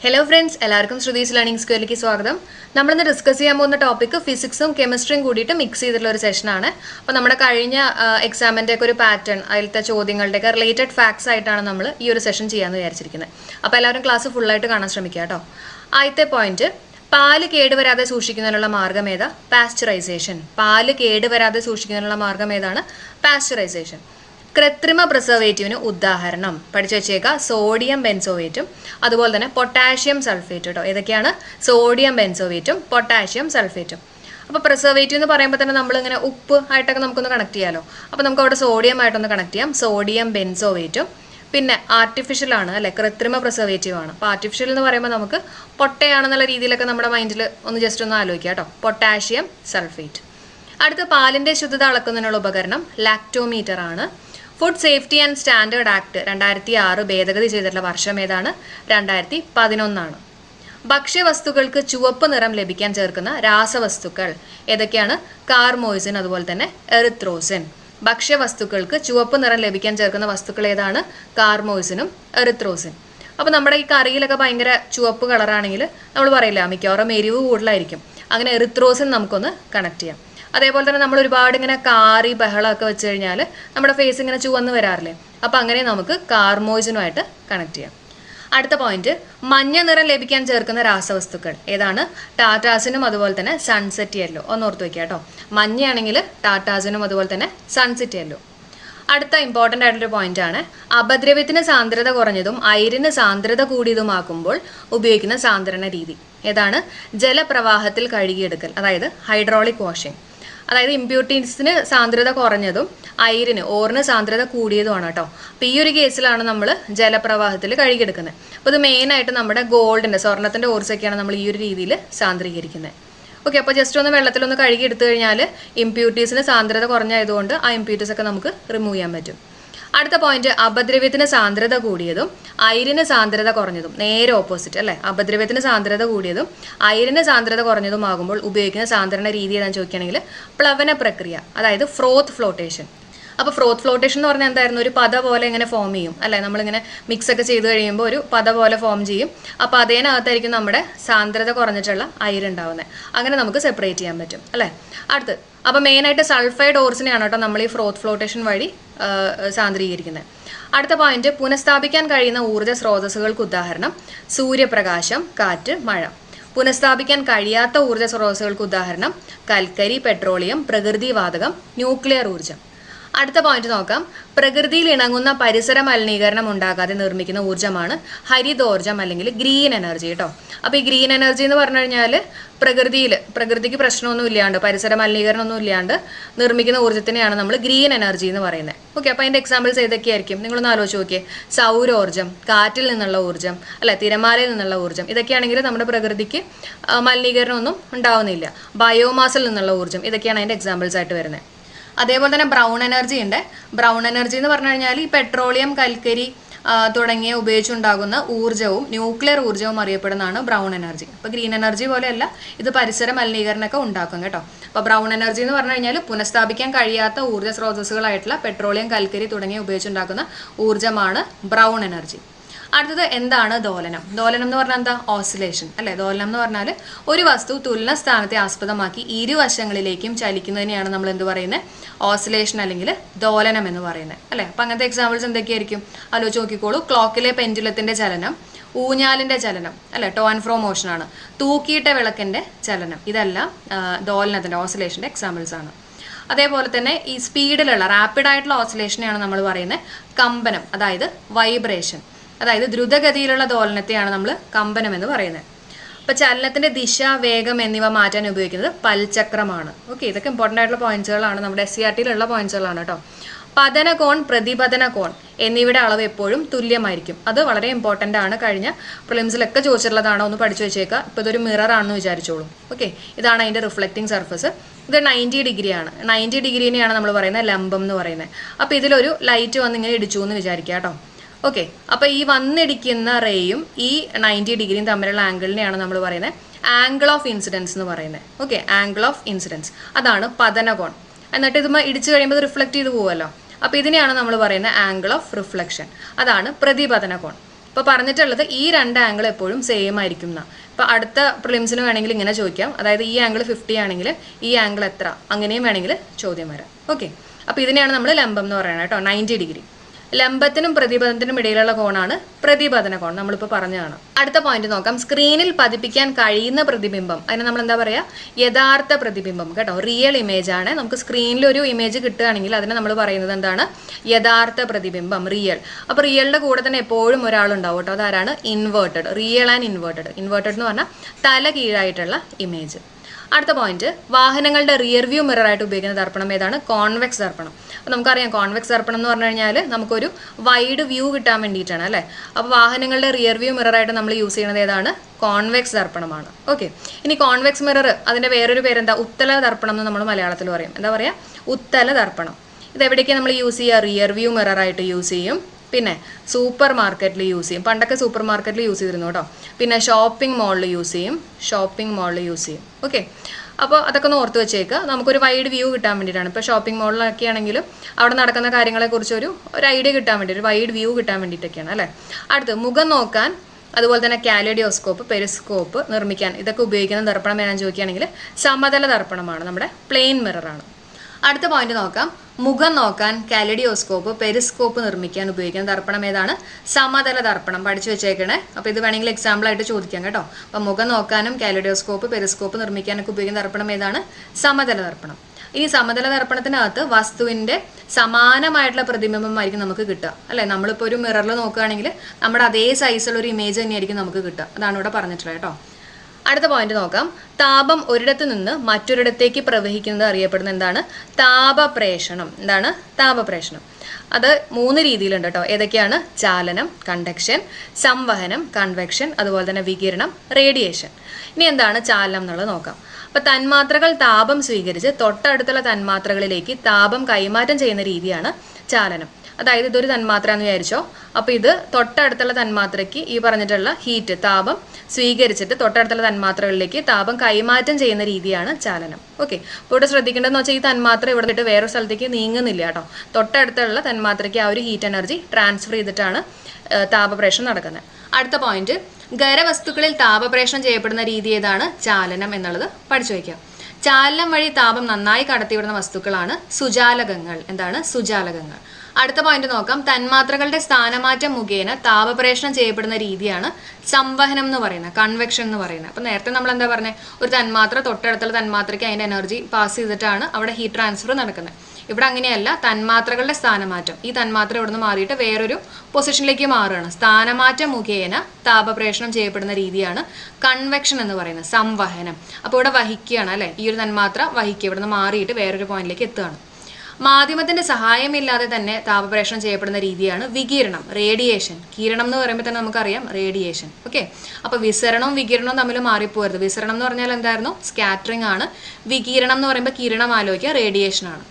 Hello friends എല്ലാവർക്കും Shruthi's learning സ്ക്വയറിലേക്ക് സ്വാഗതം. നമ്മളിന്ന് ഡിസ്കസ് ചെയ്യാൻ പോകുന്ന ടോപ്പിക്ക് ഫിസിക്സും കെമിസ്ട്രിയും കൂടിയിട്ട് മിക്സ് ചെയ്തിട്ടുള്ള ഒരു സെഷനാണ് അപ്പോൾ നമ്മുടെ കഴിഞ്ഞ എക്സാമിന്റെ ഒക്കെ ഒരു പാറ്റേൺ അതിലത്തെ ചോദ്യങ്ങളുടെയൊക്കെ റിലേറ്റഡ് ഫാക്ട്സ് ആയിട്ടാണ് നമ്മൾ ഈ ഒരു സെഷൻ ചെയ്യാമെന്ന് വിചാരിച്ചിരിക്കുന്നത് അപ്പോൾ എല്ലാവരും ക്ലാസ് ഫുള്ളായിട്ട് കാണാൻ ശ്രമിക്കുക കേട്ടോ. ആദ്യത്തെ പോയിന്റ് പാൽ കേടുവരാതെ സൂക്ഷിക്കുന്നതിനുള്ള മാർഗം ഏതാ? പാസ്ചറൈസേഷൻ പാൽ കേടുവരാതെ സൂക്ഷിക്കുന്നതിനുള്ള മാർഗം ഏതാണ്? പാസ്ചറൈസേഷൻ കൃത്രിമ പ്രിസർവേറ്റീവിന് ഉദാഹരണം. പഠിച്ചു വെച്ചേക്കുക സോഡിയം ബെൻസോവേറ്റും അതുപോലെ തന്നെ പൊട്ടാഷ്യം സൾഫേറ്റ് കേട്ടോ ഏതൊക്കെയാണ്? സോഡിയം ബെൻസോവേറ്റും പൊട്ടാഷ്യം സൾഫേറ്റും അപ്പോൾ പ്രിസർവേറ്റീവ് എന്ന് പറയുമ്പോൾ തന്നെ നമ്മളിങ്ങനെ ഉപ്പ് ആയിട്ടൊക്കെ നമുക്കൊന്ന് കണക്ട് ചെയ്യാമല്ലോ അപ്പോൾ നമുക്ക് അവിടെ സോഡിയം ആയിട്ടൊന്ന് കണക്ട് ചെയ്യാം. സോഡിയം ബെൻസോവേറ്റും പിന്നെ ആർട്ടിഫിഷ്യൽ ആണ് അല്ലെ? കൃത്രിമ പ്രിസർവേറ്റീവ് ആണ്. അപ്പോൾ ആർട്ടിഫിഷ്യൽ എന്ന് പറയുമ്പോൾ നമുക്ക് പൊട്ടയാണെന്നുള്ള രീതിയിലൊക്കെ നമ്മുടെ മൈൻഡിൽ ഒന്ന് ജസ്റ്റ് ഒന്ന് ആലോചിക്കുക കേട്ടോ പൊട്ടാഷ്യം സൾഫേറ്റ് അടുത്ത പാലിന്റെ ശുദ്ധത അളക്കുന്നതിനുള്ള ഉപകരണം ലാക്ടോമീറ്റർ ആണ്. Food safety and standard act രണ്ടായിരത്തി ആറ് ഭേദഗതി ചെയ്തിട്ടുള്ള വർഷം ഏതാണ്? രണ്ടായിരത്തി പതിനൊന്നാണ് ഭക്ഷ്യവസ്തുക്കൾക്ക് ചുവപ്പ് നിറം ലഭിക്കാൻ ചേർക്കുന്ന രാസവസ്തുക്കൾ ഏതൊക്കെയാണ്? കാർമോയിസിൻ അതുപോലെ തന്നെ എറിത്രോസിൻ. ഭക്ഷ്യവസ്തുക്കൾക്ക് ചുവപ്പ് നിറം ലഭിക്കാൻ ചേർക്കുന്ന വസ്തുക്കൾ ഏതാണ്? കാർമോയിസിനും എറിത്രോസിൻ. അപ്പോൾ നമ്മുടെ ഈ കറിയിലൊക്കെ ഭയങ്കര ചുവപ്പ് കളറാണെങ്കിൽ നമ്മൾ പറയില്ല മിക്കവാറും എരിവ് കൂടുതലായിരിക്കും. അങ്ങനെ എറിത്രോസിൻ നമുക്കൊന്ന് കണക്ട് ചെയ്യാം. അതേപോലെ തന്നെ നമ്മൾ ഒരുപാട് ഇങ്ങനെ കാറി ബഹളമൊക്കെ വെച്ച് കഴിഞ്ഞാൽ നമ്മുടെ ഫേസ് ഇങ്ങനെ ചുവന്ന് വരാറില്ലേ? അപ്പം അങ്ങനെ നമുക്ക് കാർമോജനുമായിട്ട് കണക്ട് ചെയ്യാം. അടുത്ത പോയിന്റ് മഞ്ഞ നിറം ലഭിക്കാൻ ചേർക്കുന്ന രാസവസ്തുക്കൾ. ഏതാണ്? ടാറ്റാസിനും അതുപോലെ തന്നെ സൺസെറ്റ് യെല്ലോ ഒന്ന് ഓർത്ത് വയ്ക്കുക കേട്ടോ. മഞ്ഞയാണെങ്കിൽ ടാറ്റാസിനും അതുപോലെ തന്നെ സൺസെറ്റ് യെല്ലോ അടുത്ത ഇമ്പോർട്ടന്റ് ആയിട്ടുള്ളൊരു പോയിന്റ് ആണ്. അപദ്രവ്യത്തിന് സാന്ദ്രത കുറഞ്ഞതും അയിരിന് സാന്ദ്രത കൂടിയതുമാക്കുമ്പോൾ ഉപയോഗിക്കുന്ന സാന്ദ്രണ രീതി. ഏതാണ്? ജലപ്രവാഹത്തിൽ കഴുകിയെടുക്കൽ അതായത് ഹൈഡ്രോളിക് വാഷിംഗ് അതായത് ഇമ്പ്യൂട്ടീൻസിന് സാന്ദ്രത കുറഞ്ഞതും അയിരിന് ഓറിന് സാന്ദ്രത കൂടിയതുമാണ് കേട്ടോ. അപ്പം ഈ ഒരു കേസിലാണ് നമ്മൾ ജലപ്രവാഹത്തിൽ കഴുകിയെടുക്കുന്നത്. അപ്പോൾ ഇത് മെയിനായിട്ട് നമ്മുടെ ഗോൾഡിന്റെ സ്വർണത്തിന്റെ ഓർസൊക്കെയാണ് നമ്മൾ ഈ ഒരു രീതിയിൽ സാന്ദ്രീകരിക്കുന്നത്. ഓക്കെ അപ്പോൾ ജസ്റ്റ് ഒന്ന് വെള്ളത്തിലൊന്ന് കഴുകി എടുത്തു കഴിഞ്ഞാൽ ഇമ്പ്യൂട്ടീസിന് സാന്ദ്രത കുറഞ്ഞായതുകൊണ്ട് ആ ഇമ്പ്യൂട്ടീസൊക്കെ നമുക്ക് റിമൂവ് ചെയ്യാൻ പറ്റും. അടുത്ത പോയിന്റ് അപദ്രവ്യത്തിന് സാന്ദ്രത കൂടിയതും അയിരിന് സാന്ദ്രത കുറഞ്ഞതും നേരെ ഓപ്പോസിറ്റ് അല്ലേ? അപദ്രവ്യത്തിന് സാന്ദ്രത കൂടിയതും അയിരിന് സാന്ദ്രത കുറഞ്ഞതുമാകുമ്പോൾ ഉപയോഗിക്കുന്ന സാന്ദ്രണ രീതി ഏതാണെന്ന് ചോദിക്കുകയാണെങ്കിൽ പ്ലവന പ്രക്രിയ അതായത് ഫ്രോത്ത് ഫ്ലോട്ടേഷൻ അപ്പോൾ ഫ്രോത്ത് ഫ്ലോട്ടേഷൻ എന്ന് പറഞ്ഞാൽ എന്തായിരുന്നു? ഒരു പത പോലെ ഇങ്ങനെ ഫോം ചെയ്യും. അല്ലേ? നമ്മളിങ്ങനെ മിക്സ് ഒക്കെ ചെയ്ത് കഴിയുമ്പോൾ ഒരു പത പോലെ ഫോം ചെയ്യും. അപ്പോൾ അതിനകത്തായിരിക്കും നമ്മുടെ സാന്ദ്രത കുറഞ്ഞിട്ടുള്ള അയിരുണ്ടാവുന്നത് അങ്ങനെ നമുക്ക് സെപ്പറേറ്റ് ചെയ്യാൻ പറ്റും. അല്ലേ? അടുത്ത്. അപ്പോൾ മെയിനായിട്ട് സൾഫൈഡ് ഓർസിനെയാണ് കേട്ടോ നമ്മൾ ഈ ഫ്രോത്ത് ഫ്ലോട്ടേഷൻ വഴി സാന്ദ്രീകരിക്കുന്നത് അടുത്ത പോയിന്റ് പുനഃസ്ഥാപിക്കാൻ കഴിയുന്ന ഊർജ സ്രോതസ്സുകൾക്ക് ഉദാഹരണം. സൂര്യപ്രകാശം കാറ്റ് മഴ. പുനഃസ്ഥാപിക്കാൻ കഴിയാത്ത ഊർജ സ്രോതസ്സുകൾക്ക് ഉദാഹരണം. കൽക്കരി പെട്രോളിയം പ്രകൃതിവാതകം ന്യൂക്ലിയർ ഊർജം. അടുത്ത പോയിന്റ് നോക്കാം. പ്രകൃതിയിൽ ഇണങ്ങുന്ന പരിസര മലിനീകരണം ഉണ്ടാകാതെ നിർമ്മിക്കുന്ന ഊർജമാണ് ഹരിതോർജം അല്ലെങ്കിൽ ഗ്രീൻ എനർജി കേട്ടോ അപ്പോൾ ഈ ഗ്രീൻ എനർജി എന്ന് പറഞ്ഞു കഴിഞ്ഞാൽ പ്രകൃതിയിൽ പ്രകൃതിക്ക് പ്രശ്നമൊന്നും ഇല്ലാണ്ട് പരിസര മലിനീകരണം ഒന്നും ഇല്ലാണ്ട് നിർമ്മിക്കുന്ന ഊർജത്തിനെയാണ് നമ്മൾ ഗ്രീൻ എനർജി എന്ന് പറയുന്നത് ഓക്കെ അപ്പോൾ അതിന്റെ എക്സാമ്പിൾസ് ഏതൊക്കെയായിരിക്കും? നിങ്ങളൊന്ന് ആലോചിച്ച് നോക്കിയേ. സൗരോർജം കാറ്റിൽ നിന്നുള്ള ഊർജം അല്ല തിരമാലയിൽ നിന്നുള്ള ഊർജം ഇതൊക്കെയാണെങ്കിൽ നമ്മുടെ പ്രകൃതിക്ക് മലിനീകരണം ഒന്നും ഉണ്ടാവുന്നില്ല. ബയോമാസിൽ നിന്നുള്ള ഊർജം ഇതൊക്കെയാണ് അതിന്റെ എക്സാമ്പിൾസ് ആയിട്ട് വരുന്നത് അതേപോലെ തന്നെ ബ്രൗൺ എനർജി ഉണ്ട്. ബ്രൗൺ എനർജി എന്ന് പറഞ്ഞു കഴിഞ്ഞാൽ ഈ പെട്രോളിയം കൽക്കരി തുടങ്ങിയ ഉപയോഗിച്ചുണ്ടാകുന്ന ഊർജവും ന്യൂക്ലിയർ ഊർജവും അറിയപ്പെടുന്നതാണ് ബ്രൗൺ എനർജി. അപ്പോൾ ഗ്രീൻ എനർജി പോലെയല്ല ഇത് പരിസര മലിനീകരണമൊക്കെ ഉണ്ടാക്കും കേട്ടോ. അപ്പോൾ ബ്രൗൺ എനർജി എന്ന് പറഞ്ഞു കഴിഞ്ഞാൽ പുനഃസ്ഥാപിക്കാൻ കഴിയാത്ത ഊർജ സ്രോതസ്സുകളായിട്ടുള്ള പെട്രോളിയം കൽക്കരി തുടങ്ങിയ ഉപയോഗിച്ചുണ്ടാക്കുന്ന ഊർജമാണ് ബ്രൗൺ എനർജി. അടുത്തത് എന്താണ് ദോലനം? ദോലനം എന്ന് പറഞ്ഞാൽ എന്താ? ഓസിലേഷൻ. അല്ലേ? ദോലനം എന്ന് പറഞ്ഞാൽ ഒരു വസ്തു തുലന സ്ഥാനത്തെ ആസ്പദമാക്കി ഇരുവശങ്ങളിലേക്കും ചലിക്കുന്നതിനെയാണ് നമ്മൾ എന്ത് പറയുന്നത്? ഓസിലേഷൻ അല്ലെങ്കിൽ ദോലനം എന്ന് പറയുന്നത്. അല്ലേ? അപ്പം അങ്ങനത്തെ എക്സാമ്പിൾസ് എന്തൊക്കെയായിരിക്കും? ആലോചിച്ച് നോക്കിക്കോളൂ. ക്ലോക്കിലെ പെൻഡുലത്തിന്റെ ചലനം ഊഞ്ഞാലിന്റെ ചലനം അല്ലെ? ടോ ആൻഡ് ഫ്രോ മോഷനാണ് തൂക്കിയിട്ട വിളക്കിന്റെ ചലനം. ഇതെല്ലാം ദോലനത്തിന്റെ ഓസിലേഷന്റെ എക്സാമ്പിൾസ് ആണ്. അതേപോലെ തന്നെ ഈ സ്പീഡിലുള്ള റാപ്പിഡായിട്ടുള്ള ഓസിലേഷനെയാണ് നമ്മൾ പറയുന്നത് കമ്പനം അതായത് വൈബ്രേഷൻ അതായത് ദ്രുതഗതിയിലുള്ള ദോലനത്തെയാണ് നമ്മൾ കമ്പനം എന്ന് പറയുന്നത്. അപ്പോൾ ചലനത്തിന്റെ ദിശ വേഗം എന്നിവ മാറ്റാൻ ഉപയോഗിക്കുന്നത് പൽചക്രമാണ്. ഓക്കെ ഇതൊക്കെ ഇമ്പോർട്ടന്റ് ആയിട്ടുള്ള പോയിന്റ്സുകളാണ് നമ്മുടെ എസ് സി ആർ ടിയിലുള്ള പോയിന്റ്സുകളാണ് കേട്ടോ പതന കോൺ പ്രതിപതന കോൺ എന്നിവയുടെ അളവ് എപ്പോഴും തുല്യമായിരിക്കും. അത് വളരെ ഇമ്പോർട്ടന്റ് ആണ്. കഴിഞ്ഞ പ്രിലിംസിലൊക്കെ ചോദിച്ചിട്ടുള്ളതാണ് ഒന്ന് പഠിച്ചു വെച്ചേക്കുക ഇപ്പോൾ ഇതൊരു മിറർ ആണെന്ന് വിചാരിച്ചോളൂ. ഓക്കെ ഇതാണ് അതിന്റെ റിഫ്ലക്റ്റിംഗ് സർഫസ് ഇത് നയന്റി ഡിഗ്രിയാണ് നയന്റി ഡിഗ്രീനെയാണ് നമ്മൾ പറയുന്നത് ലംബം എന്ന് പറയുന്നത്. അപ്പോൾ ഇതിലൊരു ലൈറ്റ് വന്ന് ഇങ്ങനെ ഇടിച്ചു എന്ന് വിചാരിക്കുക കേട്ടോ ഓക്കെ അപ്പോൾ ഈ വന്നിടിക്കുന്ന റേയും ഈ നയന്റി ഡിഗ്രിയും തമ്മിലുള്ള ആംഗിളിനെയാണ് നമ്മൾ പറയുന്നത്. ആംഗിൾ ഓഫ് ഇൻസിഡൻസ് എന്ന് പറയുന്നത്. ഓക്കെ ആംഗിൾ ഓഫ് ഇൻസിഡൻസ് അതാണ് പതനകോൺ എന്നിട്ട് ഇത് ഇടിച്ചു കഴിയുമ്പോൾ റിഫ്ലക്ട് ചെയ്ത് പോകുമല്ലോ അപ്പോൾ ഇതിനെയാണ് നമ്മൾ പറയുന്നത് ആംഗിൾ ഓഫ് റിഫ്ലക്ഷൻ അതാണ് പ്രതിപതന കോൺ അപ്പോൾ പറഞ്ഞിട്ടുള്ളത് ഈ രണ്ട് ആംഗിൾ എപ്പോഴും സെയിം ആയിരിക്കും ഇപ്പൊ അടുത്ത പ്രിലിംസിന് വേണമെങ്കിൽ ഇങ്ങനെ ചോദിക്കാം. അതായത് ഈ ആംഗിൾ ഫിഫ്റ്റി ആണെങ്കിൽ ഈ ആംഗിൾ എത്ര? അങ്ങനെയും വേണമെങ്കിൽ ചോദ്യം വരാം. ഓക്കെ അപ്പോൾ ഇതിനെയാണ് നമ്മൾ ലംബം എന്ന് പറയുന്നത് കേട്ടോ നയന്റി ഡിഗ്രി. ലംബത്തിനും പ്രതിപദത്തിനും ഇടയിലുള്ള കോണാണ് പ്രതിപദന കോൺ. നമ്മളിപ്പോൾ പറഞ്ഞതാണ്. അടുത്ത പോയിന്റ് നോക്കാം. സ്ക്രീനിൽ പതിപ്പിക്കാൻ കഴിയുന്ന പ്രതിബിംബം. അതിന് നമ്മൾ എന്താ പറയുക യഥാർത്ഥ പ്രതിബിംബം കേട്ടോ. റിയൽ ഇമേജ് ആണ്. നമുക്ക് സ്ക്രീനിൽ ഒരു ഇമേജ് കിട്ടുകയാണെങ്കിൽ അതിനെ നമ്മൾ പറയുന്നത് എന്താണ്? യഥാർത്ഥ പ്രതിബിംബം റിയൽ അപ്പോൾ റിയലിന്റെ കൂടെ തന്നെ എപ്പോഴും ഒരാളുണ്ടാവും കേട്ടോ. അതാരാണ്? Inverted real and inverted inverted എന്ന് പറഞ്ഞാൽ തല കീഴായിട്ടുള്ള ഇമേജ് അടുത്ത പോയിന്റ് വാഹനങ്ങളുടെ റിയർ വ്യൂ മിറർ ആയിട്ട് ഉപയോഗിക്കുന്ന ദർപ്പണം ഏതാണ്? കോൺവെക്സ് ദർപ്പണം. അപ്പോൾ നമുക്കറിയാം കോൺവെക്സ് ദർപ്പണം എന്ന് പറഞ്ഞു കഴിഞ്ഞാൽ നമുക്കൊരു വൈഡ് വ്യൂ കിട്ടാൻ വേണ്ടിയിട്ടാണ് അല്ലേ? അപ്പോൾ വാഹനങ്ങളുടെ റിയർ വ്യൂ മിറർ ആയിട്ട് നമ്മൾ യൂസ് ചെയ്യുന്നത് ഏതാണ്? കോൺവെക്സ് ദർപ്പണമാണ്. ഓക്കെ ഇനി കോൺവെക്സ് മിറർ അതിന്റെ വേറൊരു പേരെന്താ? ഉത്തല ദർപ്പണം എന്ന് നമ്മൾ മലയാളത്തിൽ പറയും. എന്താ പറയുക ഉത്തല ദർപ്പണം. ഇതെവിടേക്ക് നമ്മൾ യൂസ് ചെയ്യുക? റിയർ വ്യൂ മിറർ ആയിട്ട് യൂസ് ചെയ്യും. പിന്നെ സൂപ്പർ മാർക്കറ്റിൽ യൂസ് ചെയ്യും. പണ്ടൊക്കെ സൂപ്പർ മാർക്കറ്റിൽ യൂസ് ചെയ്തിരുന്നു കേട്ടോ. പിന്നെ ഷോപ്പിംഗ് മാളിൽ യൂസ് ചെയ്യും. ഷോപ്പിംഗ് മാളിൽ യൂസ് ചെയ്യും. ഓക്കെ. അപ്പോൾ അതൊക്കെ ഒന്ന് ഓർത്ത് വെച്ചേക്കുക നമുക്കൊരു വൈഡ് വ്യൂ കിട്ടാൻ വേണ്ടിയിട്ടാണ്. ഇപ്പോൾ ഷോപ്പിംഗ് മോളിലൊക്കെ ആണെങ്കിലും അവിടെ നടക്കുന്ന കാര്യങ്ങളെക്കുറിച്ച് ഒരു ഒരു ഐഡിയ കിട്ടാൻ വേണ്ടി ഒരു വൈഡ് വ്യൂ കിട്ടാൻ വേണ്ടിയിട്ടൊക്കെയാണ് അല്ലേ? അടുത്ത് മുഖം നോക്കാൻ അതുപോലെ തന്നെ കാലഡിയോസ്കോപ്പ് പെരിസ്കോപ്പ് നിർമ്മിക്കാൻ ഇതൊക്കെ ഉപയോഗിക്കുന്ന ദർപ്പണം ഞാൻ ചോദിക്കുകയാണെങ്കിൽ സമതല ദർപ്പണമാണ് നമ്മുടെ പ്ലെയിൻ മിററാണ് അടുത്ത പോയിന്റ് നോക്കാം. മുഖം നോക്കാൻ കാലഡിയോസ്കോപ്പ് പെരിസ്കോപ്പ് നിർമ്മിക്കാൻ ഉപയോഗിക്കുന്ന ദർപ്പണം ഏതാണ്? സമതല ദർപ്പണം. പഠിച്ചു വെച്ചേക്കണേ. അപ്പോൾ ഇത് വേണമെങ്കിൽ എക്സാമ്പിൾ ആയിട്ട് ചോദിക്കാം കേട്ടോ. അപ്പോൾ മുഖം നോക്കാനും കാലഡിയോസ്കോപ്പ് പെരിസ്കോപ്പ് നിർമ്മിക്കാനൊക്കെ ഉപയോഗിക്കുന്ന ദർപ്പണം ഏതാണ്? സമതല ദർപ്പണം. ഇനി സമതല ദർപ്പണത്തിനകത്ത് വസ്തുവിന്റെ സമാനമായിട്ടുള്ള പ്രതിബിംബമായിരിക്കും നമുക്ക് കിട്ടുക. അല്ലെ? നമ്മളിപ്പോൾ ഒരു മിററിൽ നോക്കുകയാണെങ്കിൽ നമ്മുടെ അതേ സൈസുള്ള ഒരു ഇമേജ് തന്നെയായിരിക്കും നമുക്ക് കിട്ടുക. അതാണ് ഇവിടെ പറഞ്ഞിട്ടുള്ളത് കേട്ടോ. അടുത്ത പോയിന്റ് നോക്കാം. താപം ഒരിടത്ത് നിന്ന് മറ്റൊരിടത്തേക്ക് പ്രവഹിക്കുന്നത് അറിയപ്പെടുന്ന എന്താണ്? താപപ്രേഷണം. എന്താണ്? താപപ്രേഷണം. അത് മൂന്ന് രീതിയിലുണ്ട് കേട്ടോ. ഏതൊക്കെയാണ്? ചാലനം കണ്ടക്ഷൻ സംവഹനം കൺവെക്ഷൻ അതുപോലെ തന്നെ വികിരണം റേഡിയേഷൻ ഇനി എന്താണ് ചാലനം എന്നുള്ളത് നോക്കാം. അപ്പോൾ തന്മാത്രകൾ താപം സ്വീകരിച്ച് തൊട്ടടുത്തുള്ള തന്മാത്രകളിലേക്ക് താപം കൈമാറ്റം ചെയ്യുന്ന രീതിയാണ് ചാലനം. അതായത് ഇതൊരു തന്മാത്ര എന്ന് വിചാരിച്ചോ. അപ്പോൾ ഇത് തൊട്ടടുത്തുള്ള തന്മാത്രയ്ക്ക് ഈ പറഞ്ഞിട്ടുള്ള ഹീറ്റ് താപം സ്വീകരിച്ചിട്ട് തൊട്ടടുത്തുള്ള തന്മാത്രകളിലേക്ക് താപം കൈമാറ്റം ചെയ്യുന്ന രീതിയാണ് ചാലനം. ഓക്കെ അപ്പോൾ ഇവിടെ ശ്രദ്ധിക്കേണ്ടതെന്ന് വെച്ചാൽ ഈ തന്മാത്ര ഇവിടെ നിന്നിട്ട് വേറെ സ്ഥലത്തേക്ക് നീങ്ങുന്നില്ല കേട്ടോ. തൊട്ടടുത്തുള്ള തന്മാത്രയ്ക്ക് ആ ഒരു ഹീറ്റ് എനർജി ട്രാൻസ്ഫർ ചെയ്തിട്ടാണ് താപപ്രേഷണം നടക്കുന്നത്. അടുത്ത പോയിന്റ് ഖരവസ്തുക്കളിൽ താപപ്രേഷണം ചെയ്യപ്പെടുന്ന രീതി ഏതാണ്? ചാലനം എന്നുള്ളത് പഠിച്ചു വയ്ക്കുക ചാലനം വഴി താപം നന്നായി കടത്തിവിടുന്ന വസ്തുക്കളാണ് സുജാലകങ്ങൾ. എന്താണ്? സുജാലകങ്ങൾ. അടുത്ത പോയിന്റ് നോക്കാം. തന്മാത്രകളുടെ സ്ഥാനമാറ്റം മുഖേന താപപ്രേഷണം ചെയ്യപ്പെടുന്ന രീതിയാണ് സംവഹനം എന്ന് പറയുന്നത് കൺവെക്ഷൻ എന്ന് പറയുന്നത്. അപ്പൊ നേരത്തെ നമ്മൾ എന്താ പറഞ്ഞത് ഒരു തന്മാത്ര തൊട്ടടുത്തുള്ള തന്മാത്രയ്ക്ക് അതിന്റെ എനർജി പാസ് ചെയ്തിട്ടാണ് അവിടെ ഹീറ്റ് ട്രാൻസ്ഫർ നടക്കുന്നത്. ഇവിടെ അങ്ങനെയല്ല തന്മാത്രകളുടെ സ്ഥാനമാറ്റം. ഈ തന്മാത്ര ഇവിടുന്ന് മാറിയിട്ട് വേറൊരു പൊസിഷനിലേക്ക് മാറുകയാണ്. സ്ഥാനമാറ്റം മുഖേന താപപ്രേഷണം ചെയ്യപ്പെടുന്ന രീതിയാണ് കൺവെക്ഷൻ എന്ന് പറയുന്നത് സംവഹനം. അപ്പോൾ ഇവിടെ വഹിക്കുകയാണ് അല്ലേ? ഈ ഒരു തന്മാത്ര വഹിക്കുക. ഇവിടുന്ന് മാറിയിട്ട് വേറൊരു പോയിന്റിലേക്ക് എത്തുകയാണ്. മാധ്യമത്തിന്റെ സഹായമില്ലാതെ തന്നെ താപപ്രേഷണം ചെയ്യപ്പെടുന്ന രീതിയാണ് വികിരണം റേഡിയേഷൻ. കിരണം എന്ന് പറയുമ്പോൾ തന്നെ നമുക്കറിയാം റേഡിയേഷൻ. ഓക്കെ? അപ്പൊ വിസരണവും വികിരണവും തമ്മിൽ മാറിപ്പോരുത്. വിസരണം എന്ന് പറഞ്ഞാൽ എന്തായിരുന്നു? സ്കാറ്ററിംഗ് ആണ്. വികിരണം എന്ന് പറയുമ്പോൾ കിരണം ആലോചിക്കുക റേഡിയേഷൻ ആണ്.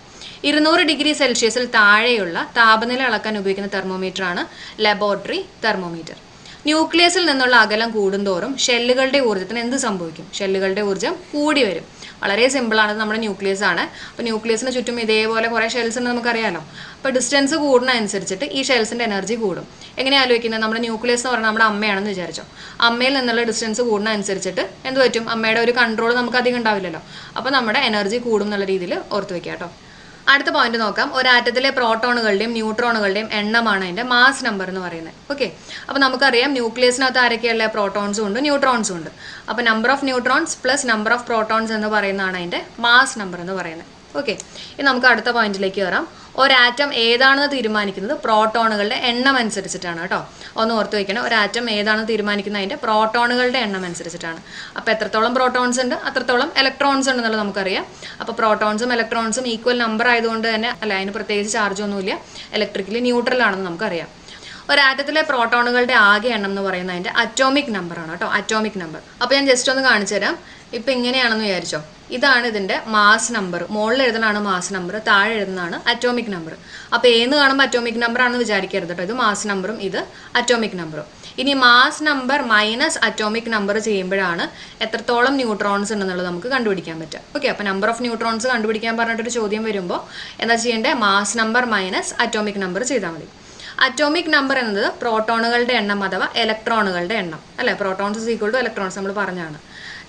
ഇരുന്നൂറ് ഡിഗ്രി സെൽഷ്യസിൽ താഴെയുള്ള താപനില അളക്കാൻ ഉപയോഗിക്കുന്ന തെർമോമീറ്റർ ആണ് ലബോറട്ടറി തെർമോമീറ്റർ. ന്യൂക്ലിയസിൽ നിന്നുള്ള അകലം കൂടുന്തോറും ഷെല്ലുകളുടെ ഊർജത്തിന് എന്ത് സംഭവിക്കും? ഷെല്ലുകളുടെ ഊർജം കൂടി വരും. വളരെ സിമ്പിളാണ് ഇത് നമ്മുടെ ന്യൂക്ലിയസ് ആണ്. അപ്പോൾ ന്യൂക്ലിയസിന് ചുറ്റും ഇതേപോലെ കുറേ ഷെൽസ് ഉണ്ട് നമുക്കറിയാലോ. അപ്പോൾ ഡിസ്റ്റൻസ് കൂടുന്ന അനുസരിച്ചിട്ട് ഈ ഷെൽസിന്റെ എനർജി കൂടും. എങ്ങനെ ആലോചിക്കുന്നത്? നമ്മുടെ ന്യൂക്ലിയസ് എന്ന് പറഞ്ഞാൽ നമ്മുടെ അമ്മയാണെന്ന് വിചാരിച്ചോ. അമ്മയിൽ നിന്നുള്ള ഡിസ്റ്റൻസ് കൂടുന്ന അനുസരിച്ചിട്ട് എന്ത് പറ്റും? അമ്മയുടെ ഒരു കൺട്രോൾ നമുക്ക് അധികം ഉണ്ടാവില്ലല്ലോ. അപ്പോൾ നമ്മുടെ എനർജി കൂടും എന്നുള്ള രീതിയിൽ ഓർത്ത് വെക്കാം കേട്ടോ. അടുത്ത പോയിന്റ് നോക്കാം. ഒരു ആറ്റത്തിലെ പ്രോട്ടോണുകളുടെയും ന്യൂട്രോണുകളുടെയും എണ്ണമാണ് അതിന്റെ മാസ് നമ്പർ എന്ന് പറയുന്നത്. ഓക്കെ അപ്പോൾ നമുക്കറിയാം ന്യൂക്ലിയസിനകത്ത് ആരൊക്കെയുള്ള പ്രോട്ടോൺസും ഉണ്ട്? ന്യൂട്രോൺസും ഉണ്ട്. അപ്പോൾ number of neutrons plus number of protons എന്ന് പറയുന്നതാണ് അതിന്റെ മാസ് നമ്പർ എന്ന് പറയുന്നത്. ഓക്കെ ഇനി നമുക്ക് അടുത്ത പോയിന്റിലേക്ക് കയറാം ഒരാറ്റം ഏതാണെന്ന് തീരുമാനിക്കുന്നത് പ്രോട്ടോണുകളുടെ എണ്ണം അനുസരിച്ചിട്ടാണ് കേട്ടോ. ഒന്ന് ഓർത്ത് വയ്ക്കണം ഒരാറ്റം ഏതാണെന്ന് തീരുമാനിക്കുന്നത് അതിന്റെ പ്രോട്ടോണുകളുടെ എണ്ണം അനുസരിച്ചിട്ടാണ്. അപ്പോൾ എത്രത്തോളം പ്രോട്ടോൺസ് ഉണ്ട് അത്രത്തോളം ഇലക്ട്രോൺസ് ഉണ്ട് എന്നുള്ളത് നമുക്കറിയാം. അപ്പോൾ പ്രോട്ടോൺസും ഇലക്ട്രോൺസും ഈക്വൽ നമ്പർ ആയതുകൊണ്ട് തന്നെ അല്ല അതിന് പ്രത്യേകിച്ച് ചാർജ് ഒന്നുമില്ല. ഇലക്ട്രിക്കലി ന്യൂട്രൽ ആണെന്ന് നമുക്കറിയാം. ഒരാറ്റത്തിലെ പ്രോട്ടോണുകളുടെ ആകെ എണ്ണം എന്ന് പറയുന്നത് അതിന്റെ അറ്റോമിക് നമ്പറാണ് കേട്ടോ അറ്റോമിക് നമ്പർ അപ്പോൾ ഞാൻ ജസ്റ്റ് ഒന്ന് കാണിച്ചു തരാം ഇപ്പൊ ഇങ്ങനെയാണെന്ന് വിചാരിച്ചോ. ഇതാണ് ഇതിന്റെ മാസ് നമ്പർ. മുകളിൽ എഴുതുന്നതാണ് മാസ് നമ്പർ. താഴെ എഴുതുന്നതാണ് അറ്റോമിക് നമ്പർ അപ്പോൾ ഏന്ന് കാണുമ്പോൾ അറ്റോമിക് നമ്പർ ആണെന്ന് വിചാരിക്കരുത് കേട്ടോ ഇത് മാസ് നമ്പറും ഇത് അറ്റോമിക് നമ്പറും ഇനി mass number minus atomic number ചെയ്യുമ്പോഴാണ് എത്രത്തോളം ന്യൂട്രോൺസ് ഉണ്ടെന്നുള്ളത് നമുക്ക് കണ്ടുപിടിക്കാൻ പറ്റുക. ഓക്കെ അപ്പോൾ നമ്പർ ഓഫ് ന്യൂട്രോൺസ് കണ്ടുപിടിക്കാൻ പറഞ്ഞിട്ടൊരു ചോദ്യം വരുമ്പോൾ എന്താ ചെയ്യേണ്ടത് mass number minus atomic number ചെയ്താൽ മതി. അറ്റോമിക് നമ്പർ എന്നത് പ്രോട്ടോണുകളുടെ എണ്ണം അഥവാ ഇലക്ട്രോണുകളുടെ എണ്ണം. അല്ലേ? പ്രോട്ടോൺസ് ഈക്വൾ ടു ഇലക്ട്രോൺസ് നമ്മൾ പറഞ്ഞാണ്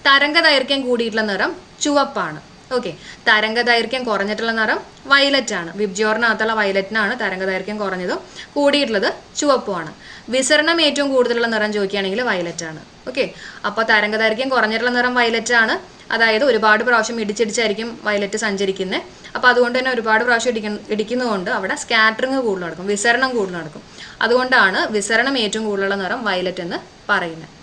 തരംഗ ദൈർഘ്യം കൂടിയിട്ടുള്ള നിറം ചുവപ്പാണ്. ഓക്കെ തരംഗ ദൈർഘ്യം കുറഞ്ഞിട്ടുള്ള നിറം വയലറ്റ് ആണ് വിബ്ജോറിനകത്തുള്ള വയലറ്റിനാണ് തരംഗ ദൈർഘ്യം കുറഞ്ഞതും കൂടിയിട്ടുള്ളത് ചുവപ്പുമാണ്. വിസരണം ഏറ്റവും കൂടുതലുള്ള നിറം ചോദിക്കുകയാണെങ്കിൽ വയലറ്റ് ആണ് ഓക്കെ അപ്പോൾ തരംഗ ദൈർഘ്യം കുറഞ്ഞിട്ടുള്ള നിറം വയലറ്റ് ആണ് അതായത് ഒരുപാട് പ്രാവശ്യം ഇടിച്ചിടിച്ചായിരിക്കും വയലറ്റ് സഞ്ചരിക്കുന്നത് അപ്പോൾ അതുകൊണ്ട് തന്നെ ഒരുപാട് പ്രാവശ്യം ഇടിക്കുന്ന ഇടിക്കുന്നതുകൊണ്ട് അവിടെ സ്കാറ്ററിങ് കൂടുതൽ നടക്കും. വിസരണം കൂടുതൽ നടക്കും. അതുകൊണ്ടാണ് വിസരണം ഏറ്റവും കൂടുതലുള്ള നിറം വയലറ്റ് എന്ന് പറയുന്നത്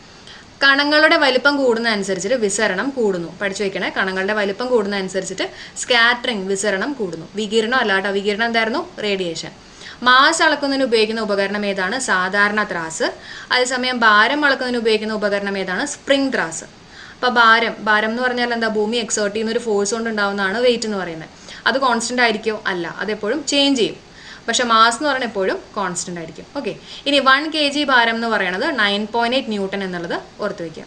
കണങ്ങളുടെ വലിപ്പം കൂടുന്ന അനുസരിച്ചിട്ട് വിസരണം കൂടുന്നു. പഠിച്ചു വയ്ക്കണേ കണങ്ങളുടെ വലിപ്പം കൂടുന്ന അനുസരിച്ചിട്ട് സ്കാറ്ററിങ് വിസരണം കൂടുന്നു. വികിരണം അല്ലാട്ടോ വികിരണം എന്തായിരുന്നു? റേഡിയേഷൻ മാസ് അളക്കുന്നതിന് ഉപയോഗിക്കുന്ന ഉപകരണം ഏതാണ്? സാധാരണ ത്രാസ്. അതേസമയം ഭാരം അളക്കുന്നതിന് ഉപയോഗിക്കുന്ന ഉപകരണം ഏതാണ്? സ്പ്രിംഗ് ത്രാസ്. അപ്പോൾ ഭാരം ഭാരം എന്ന് പറഞ്ഞാൽ എന്താ? ഭൂമി എക്സേർട്ട് ചെയ്യുന്ന ഒരു ഫോഴ്സ് കൊണ്ട് ഉണ്ടാവുന്നതാണ് വെയിറ്റ് എന്ന് പറയുന്നത്. അത് കോൺസ്റ്റന്റ് ആയിരിക്കുമോ അല്ല. അതെപ്പോഴും ചേഞ്ച് ചെയ്യും. പക്ഷെ മാസ് എന്ന് പറയുന്നത് എപ്പോഴും കോൺസ്റ്റന്റ് ആയിരിക്കും. ഓക്കെ ഇനി വൺ കെ ജി ഭാരം എന്ന് പറയുന്നത് നയൻ പോയിന്റ് എയ്റ്റ് ന്യൂട്ടൺ എന്നുള്ളത് ഓർത്ത് വയ്ക്കുക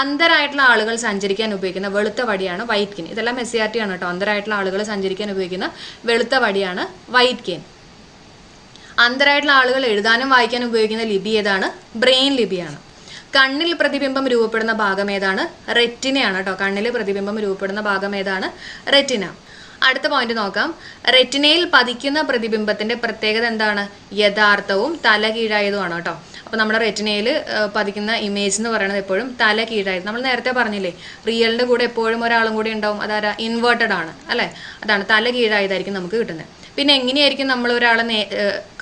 അന്തരായിട്ടുള്ള ആളുകൾ സഞ്ചരിക്കാൻ ഉപയോഗിക്കുന്ന വെളുത്ത വടിയാണ് വൈറ്റ് കെയിൻ ഇതെല്ലാം എസ് സി ആർ ടി ആണ് കേട്ടോ. അന്തരായിട്ടുള്ള ആളുകൾ സഞ്ചരിക്കാൻ ഉപയോഗിക്കുന്ന വെളുത്ത വടിയാണ് വൈറ്റ് കെയിൻ അന്തരായിട്ടുള്ള ആളുകൾ എഴുതാനും വായിക്കാനും ഉപയോഗിക്കുന്ന ലിപി ഏതാണ്? ബ്രെയിൻ ലിപിയാണ്. കണ്ണിൽ പ്രതിബിംബം രൂപപ്പെടുന്ന ഭാഗം ഏതാണ്? റെറ്റിനയാണ് കേട്ടോ. കണ്ണിൽ പ്രതിബിംബം രൂപപ്പെടുന്ന ഭാഗം ഏതാണ്? റെറ്റിന. അടുത്ത പോയിന്റ് നോക്കാം. റെറ്റിനയിൽ പതിക്കുന്ന പ്രതിബിംബത്തിന്റെ പ്രത്യേകത എന്താണ്? യഥാർത്ഥവും തല കീഴായതുമാണ് കേട്ടോ. അപ്പോൾ നമ്മുടെ റെറ്റിനയിൽ പതിക്കുന്ന ഇമേജ് എന്ന് പറയുന്നത് എപ്പോഴും തല കീഴായത് നമ്മൾ നേരത്തെ പറഞ്ഞില്ലേ റിയലിന്റെ കൂടെ എപ്പോഴും ഒരാളും കൂടി ഉണ്ടാവും. അതാരാ? ഇൻവേർട്ടഡ് ആണ് അല്ലേ? അതാണ് തല കീഴായതായിരിക്കും നമുക്ക് കിട്ടുന്നത്. പിന്നെ എങ്ങനെയായിരിക്കും നമ്മൾ ഒരാളെ നേ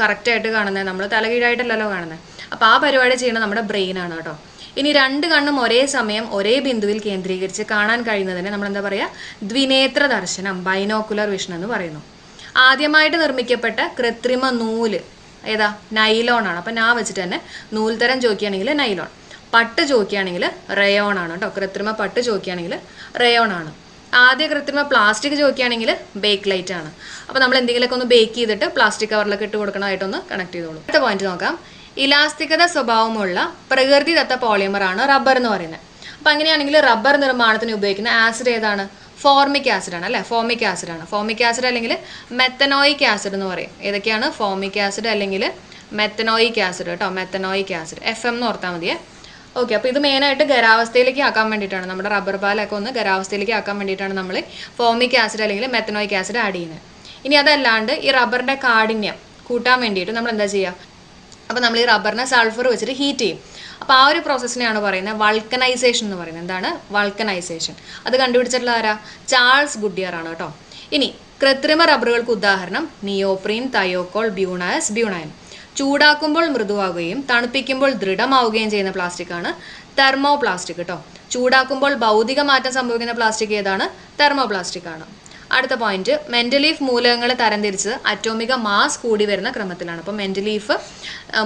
കറക്റ്റായിട്ട് കാണുന്നത്? നമ്മൾ തല കീഴായിട്ടല്ലല്ലോ കാണുന്നത്. അപ്പോൾ ആ പരിപാടി ചെയ്യുന്നത് നമ്മുടെ ബ്രെയിൻ ആണ് കേട്ടോ. ഇനി രണ്ട് കണ്ണും ഒരേ സമയം ഒരേ ബിന്ദുവിൽ കേന്ദ്രീകരിച്ച് കാണാൻ കഴിയുന്നതിനെ നമ്മൾ എന്താ പറയുക ദ്വിനേത്ര ദർശനം ബൈനോക്കുലർ വിഷൻ എന്ന് പറയുന്നു. ആദ്യമായിട്ട് നിർമ്മിക്കപ്പെട്ട കൃത്രിമ നൂൽ ഏതാ? നൈലോൺ ആണ്. അപ്പം ഞാൻ വെച്ചിട്ട് തന്നെ നൂൽത്തരം ചോദിക്കുകയാണെങ്കിൽ നൈലോൺ. പട്ട് ചോദിക്കുകയാണെങ്കിൽ റയോൺ ആണ് കേട്ടോ. കൃത്രിമ പട്ട് ചോദിക്കുകയാണെങ്കിൽ റയോൺ ആണ്. ആദ്യ കൃത്രിമ പ്ലാസ്റ്റിക് ചോദിക്കുകയാണെങ്കിൽ ബേക്ക് ലൈറ്റ് ആണ്. അപ്പോൾ നമ്മൾ എന്തെങ്കിലുമൊക്കെ ഒന്ന് ബേക്ക് ചെയ്തിട്ട് പ്ലാസ്റ്റിക് കവറിലൊക്കെ ഇട്ട് കൊടുക്കണമായിട്ടൊന്ന് കണക്ട് ചെയ്തോളൂ. അടുത്ത പോയിന്റ് നോക്കാം. ഇലാസ്തികത സ്വഭാവമുള്ള പ്രകൃതിദത്ത പോളിമർ ആണ് റബ്ബർ എന്ന് പറയുന്നത്. അപ്പം അങ്ങനെയാണെങ്കിൽ റബ്ബർ നിർമ്മാണത്തിന് ഉപയോഗിക്കുന്ന ആസിഡ് ഏതാണ്? ഫോർമിക് ആസിഡ് ആണ് അല്ലേ? ഫോമിക് ആസിഡ് ആണ്. ഫോമിക് ആസിഡ് അല്ലെങ്കിൽ മെത്തനോയിക് ആസിഡ് എന്ന് പറയും. ഏതൊക്കെയാണ്? ഫോമിക് ആസിഡ് അല്ലെങ്കിൽ മെത്തനോയിക് ആസിഡ് കേട്ടോ? മെത്തനോയിക് ആസിഡ് എഫ് എം എന്ന് ഓർത്താൽ മതിയേ. ഓക്കെ അപ്പോൾ ഇത് മെയിനായിട്ട് ഗരാവസ്ഥയിലേക്ക് ആക്കാൻ വേണ്ടിയിട്ടാണ്. നമ്മുടെ റബ്ബർ പാലൊക്കെ ഒന്ന് ഗരാവസ്ഥയിലേക്ക് ആക്കാൻ വേണ്ടിയിട്ടാണ് നമ്മൾ ഫോമിക് ആസിഡ് അല്ലെങ്കിൽ മെത്തനോയിക് ആസിഡ് ആഡ് ചെയ്യുന്നത്. ഇനി അതല്ലാണ്ട് ഈ റബ്ബറിന്റെ കാഠിന്യം കൂട്ടാൻ വേണ്ടിയിട്ട് നമ്മൾ എന്താ ചെയ്യുക? അപ്പോൾ നമ്മൾ ഈ റബ്ബറിനെ സൾഫർ വെച്ചിട്ട് ഹീറ്റ് ചെയ്യും. അപ്പോൾ ആ ഒരു പ്രോസസ്സിനെയാണ് പറയുന്നത് വൾക്കനൈസേഷൻ എന്ന് പറയുന്നത്. എന്താണ്? വൾക്കനൈസേഷൻ അത് കണ്ടുപിടിച്ചിട്ടുള്ള ആരാ? ചാൾസ് ഗുഡിയർ ആണ് കേട്ടോ. ഇനി കൃത്രിമ റബ്ബറുകൾക്ക് ഉദാഹരണം. നിയോപ്രീൻ തയോക്കോൾ ബ്യൂണയസ് ബ്യൂണയൻ. ചൂടാക്കുമ്പോൾ മൃദുവാകുകയും തണുപ്പിക്കുമ്പോൾ ദൃഢമാവുകയും ചെയ്യുന്ന പ്ലാസ്റ്റിക് ആണ് തെർമോ പ്ലാസ്റ്റിക് കേട്ടോ. ചൂടാക്കുമ്പോൾ ഭൗതിക മാറ്റം സംഭവിക്കുന്ന പ്ലാസ്റ്റിക് ഏതാണ്? തെർമോ പ്ലാസ്റ്റിക് ആണ്. അടുത്ത പോയിന്റ് മെന്റലീഫ് മൂലകങ്ങളെ തരംതിരിച്ചത് അറ്റോമിക മാസ് കൂടി വരുന്ന ക്രമത്തിലാണ്. അപ്പോൾ മെന്റലീഫ്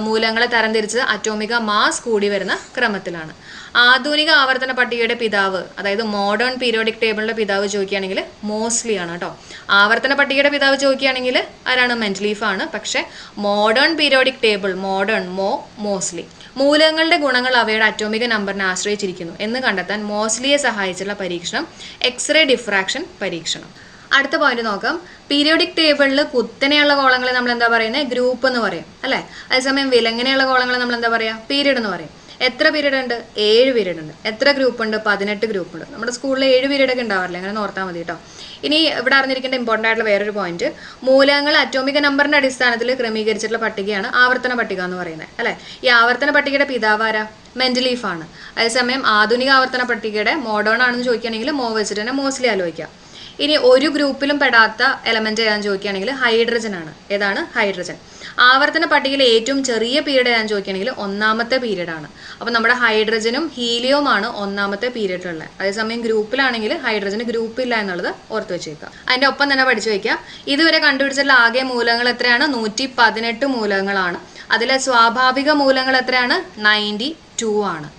മൂലകങ്ങളെ തരംതിരിച്ചത് അറ്റോമിക മാസ് കൂടി വരുന്ന ക്രമത്തിലാണ്. ആധുനിക ആവർത്തന പട്ടികയുടെ പിതാവ് അതായത് മോഡേൺ പീരിയോഡിക് ടേബിളിന്റെ പിതാവ് ചോദിക്കുകയാണെങ്കിൽ മോസ്ലി ആണ് കേട്ടോ. ആവർത്തന പട്ടികയുടെ പിതാവ് ചോദിക്കുകയാണെങ്കിൽ ആരാണ്? മെന്റലീഫ് ആണ്. പക്ഷെ modern periodic table modern mo mostly മൂലകങ്ങളുടെ ഗുണങ്ങൾ അവയുടെ അറ്റോമിക നമ്പറിനെ ആശ്രയിച്ചിരിക്കുന്നു. എന്ന് കണ്ടെത്താൻ മോസ്ലിയെ സഹായിച്ചുള്ള പരീക്ഷണം എക്സ്റേ ഡിഫ്രാക്ഷൻ പരീക്ഷണം. അടുത്ത പോയിന്റ് നോക്കാം. പീരിയോഡിക് ടേബിളിൽ കുത്തനെയുള്ള കോളങ്ങളെ നമ്മൾ എന്താ പറയുന്നത് ഗ്രൂപ്പ് എന്ന് പറയും. അല്ലേ? അതേസമയം വിലങ്ങനെയുള്ള കോളങ്ങളെ നമ്മൾ എന്താ പറയുക പീരീഡ് എന്ന് പറയും. എത്ര പീരീഡ് ഉണ്ട്? ഏഴ് പീരീഡ് ഉണ്ട്. എത്ര ഗ്രൂപ്പ് ഉണ്ട്? പതിനെട്ട് ഗ്രൂപ്പ് ഉണ്ട്. നമ്മുടെ സ്കൂളിൽ ഏഴ് പീരീഡ് ഒക്കെ ഉണ്ടാവാറില്ല? അങ്ങനെ ഓർത്താൽ മതി കേട്ടോ ഇനി ഇവിടെ അറിഞ്ഞിരിക്കേണ്ട ഇമ്പോർട്ടന്റ് ആയിട്ടുള്ള വേറൊരു പോയിന്റ് മൂലകങ്ങൾ അറ്റോമിക നമ്പറിന്റെ അടിസ്ഥാനത്തിൽ ക്രമീകരിച്ചിട്ടുള്ള പട്ടികയാണ് ആവർത്തന പട്ടിക എന്ന് പറയുന്നത്. അല്ലേ? ഈ ആവർത്തന പട്ടികയുടെ പിതാവാര മെന്റലീഫാണ് അതേസമയം ആധുനിക ആവർത്തന പട്ടികയുടെ മോഡേൺ ആണെന്ന് ചോദിക്കുകയാണെങ്കിൽ മോ വെച്ചിട്ട് തന്നെ മോസ്റ്റ്ലി ആലോചിക്കാം. ഇനി ഒരു ഗ്രൂപ്പിലും പെടാത്ത എലമെന്റ് ഏതാന്ന് ചോദിക്കുകയാണെങ്കിൽ ഹൈഡ്രജൻ ആണ്. ഏതാണ്? ഹൈഡ്രജൻ ആവർത്തന പട്ടികയിലെ ഏറ്റവും ചെറിയ പീരീഡ് ഏതാന്ന് ചോദിക്കുകയാണെങ്കിൽ ഒന്നാമത്തെ പീരീഡ് ആണ്. അപ്പോൾ നമ്മുടെ ഹൈഡ്രജനും ഹീലിയവുമാണ് ഒന്നാമത്തെ പീരീഡിലുള്ളത് അതേസമയം ഗ്രൂപ്പിലാണെങ്കിൽ ഹൈഡ്രജന് ഗ്രൂപ്പില്ല എന്നുള്ളത് ഓർത്ത് വെച്ചേക്കുക. അതിന്റെ ഒപ്പം തന്നെ പഠിച്ചു വയ്ക്കുക ഇതുവരെ കണ്ടുപിടിച്ചിട്ടുള്ള ആകെ മൂലകങ്ങൾ എത്രയാണ്? നൂറ്റി പതിനെട്ട് മൂലകങ്ങളാണ്. അതിലെ സ്വാഭാവിക മൂലങ്ങൾ എത്രയാണ്? നയന്റി ടു ആണ്.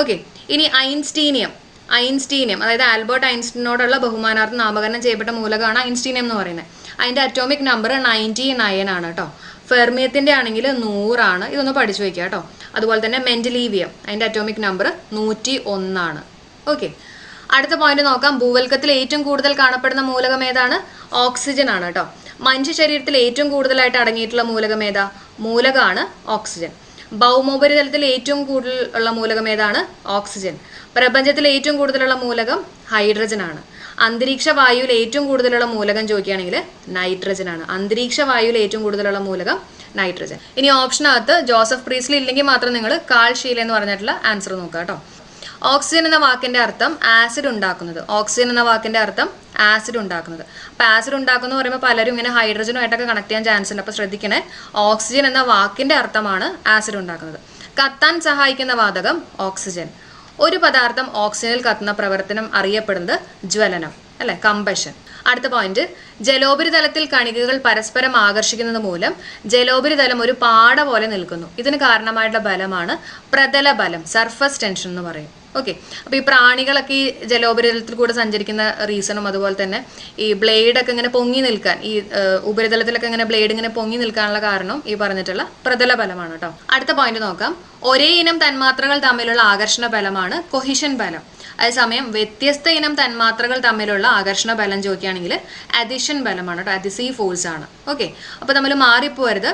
ഓക്കെ ഇനി ഐൻസ്റ്റീനിയം. ഐൻസ്റ്റീനിയം അതായത് ആൽബർട്ട് ഐൻസ്റ്റീനോടുള്ള ബഹുമാനാർത്ഥം നാമകരണം ചെയ്യപ്പെട്ട മൂലകമാണ് ഐൻസ്റ്റീനിയം എന്ന് പറയുന്നത്. അതിന്റെ അറ്റോമിക് നമ്പർ നയന്റി നയൻ ആണ് കേട്ടോ ഫെർമിയത്തിന്റെ ആണെങ്കിൽ നൂറാണ് ഇതൊന്ന് പഠിച്ചു വയ്ക്കുക കേട്ടോ അതുപോലെ തന്നെ മെന്റലീവിയം അതിന്റെ അറ്റോമിക് നമ്പർ നൂറ്റി ഒന്നാണ്. ഓക്കെ അടുത്ത പോയിന്റ് നോക്കാം. ഭൂവൽക്കത്തിൽ ഏറ്റവും കൂടുതൽ കാണപ്പെടുന്ന മൂലകം ഏതാണ്? ഓക്സിജൻ ആണ് കേട്ടോ മനുഷ്യ ശരീരത്തിൽ ഏറ്റവും കൂടുതലായിട്ട് അടങ്ങിയിട്ടുള്ള മൂലകം ഏതാ? മൂലകമാണ് ഓക്സിജൻ ഭൗമോപരിതലത്തിൽ ഏറ്റവും കൂടുതൽ ഉള്ള മൂലകം ഏതാണ്? ഓക്സിജൻ പ്രപഞ്ചത്തിൽ ഏറ്റവും കൂടുതലുള്ള മൂലകം ഹൈഡ്രജൻ ആണ് അന്തരീക്ഷ വായുവിൽ ഏറ്റവും കൂടുതലുള്ള മൂലകം ചോദിക്കുകയാണെങ്കിൽ നൈട്രജൻ ആണ് അന്തരീക്ഷ വായുവിൽ ഏറ്റവും കൂടുതലുള്ള മൂലകം നൈട്രജൻ. ഇനി ഓപ്ഷനകത്ത് ജോസഫ് പ്രീസ്ലി ഇല്ലെങ്കിൽ മാത്രം നിങ്ങൾ കാൾ എന്ന് പറഞ്ഞിട്ടുള്ള ആൻസർ നോക്കുക കേട്ടോ. ഓക്സിജൻ എന്ന വാക്കിന്റെ അർത്ഥം ആസിഡ് ഉണ്ടാക്കുന്നത്. ഓക്സിജൻ എന്ന വാക്കിന്റെ അർത്ഥം ആസിഡ് ഉണ്ടാക്കുന്നത്. അപ്പൊ ആസിഡ് ഉണ്ടാക്കുന്ന പറയുമ്പോൾ പലരും ഇങ്ങനെ ഹൈഡ്രജനുമായിട്ടൊക്കെ കണക്ട് ചെയ്യാൻ ചാൻസ് ഉണ്ട്. അപ്പൊ ശ്രദ്ധിക്കണേ. ഓക്സിജൻ എന്ന വാക്കിന്റെ അർത്ഥമാണ് ആസിഡ് ഉണ്ടാക്കുന്നത്. കത്താൻ സഹായിക്കുന്ന വാതകം ഓക്സിജൻ ഒരു പദാർത്ഥം ഓക്സിജനിൽ കത്തുന്ന പ്രവർത്തനം അറിയപ്പെടുന്നത് ജ്വലനം അല്ലെ? കമ്പഷൻ. അടുത്ത പോയിന്റ് ജലോപരിതലത്തിൽ കണികകൾ പരസ്പരം ആകർഷിക്കുന്നത് മൂലം ജലോപരിതലം ഒരു പാട പോലെ നിൽക്കുന്നു. ഇതിന് കാരണമായിട്ടുള്ള ബലമാണ് പ്രതല ബലം സർഫസ് ടെൻഷൻ എന്ന് പറയും. ഓക്കെ അപ്പൊ ഈ പ്രാണികളൊക്കെ ഈ ജലോപരിതലത്തിൽ കൂടെ സഞ്ചരിക്കുന്ന റീസണും അതുപോലെ തന്നെ ഈ ബ്ലേഡ് ഒക്കെ ഇങ്ങനെ പൊങ്ങി നിൽക്കാൻ ഈ ഉപരിതലത്തിലൊക്കെ ഇങ്ങനെ ബ്ലേഡ് ഇങ്ങനെ പൊങ്ങി നിൽക്കാനുള്ള കാരണം ഈ പറഞ്ഞിട്ടുള്ള പ്രതല ബലമാണ് കേട്ടോ അടുത്ത പോയിന്റ് നോക്കാം. ഒരേ ഇനം തന്മാത്രകൾ തമ്മിലുള്ള ആകർഷണ ബലമാണ് കൊഹിഷൻ ബലം. അതേസമയം വ്യത്യസ്ത ഇനം തന്മാത്രകൾ തമ്മിലുള്ള ആകർഷണ ബലം ചോദിക്കുകയാണെങ്കിൽ അതിഷൻ ബലമാണ് കേട്ടോ. അദിസീവ് ഫോഴ്സ് ആണ്. ഓക്കെ അപ്പോൾ നമ്മൾ മാറിപ്പോരുത്.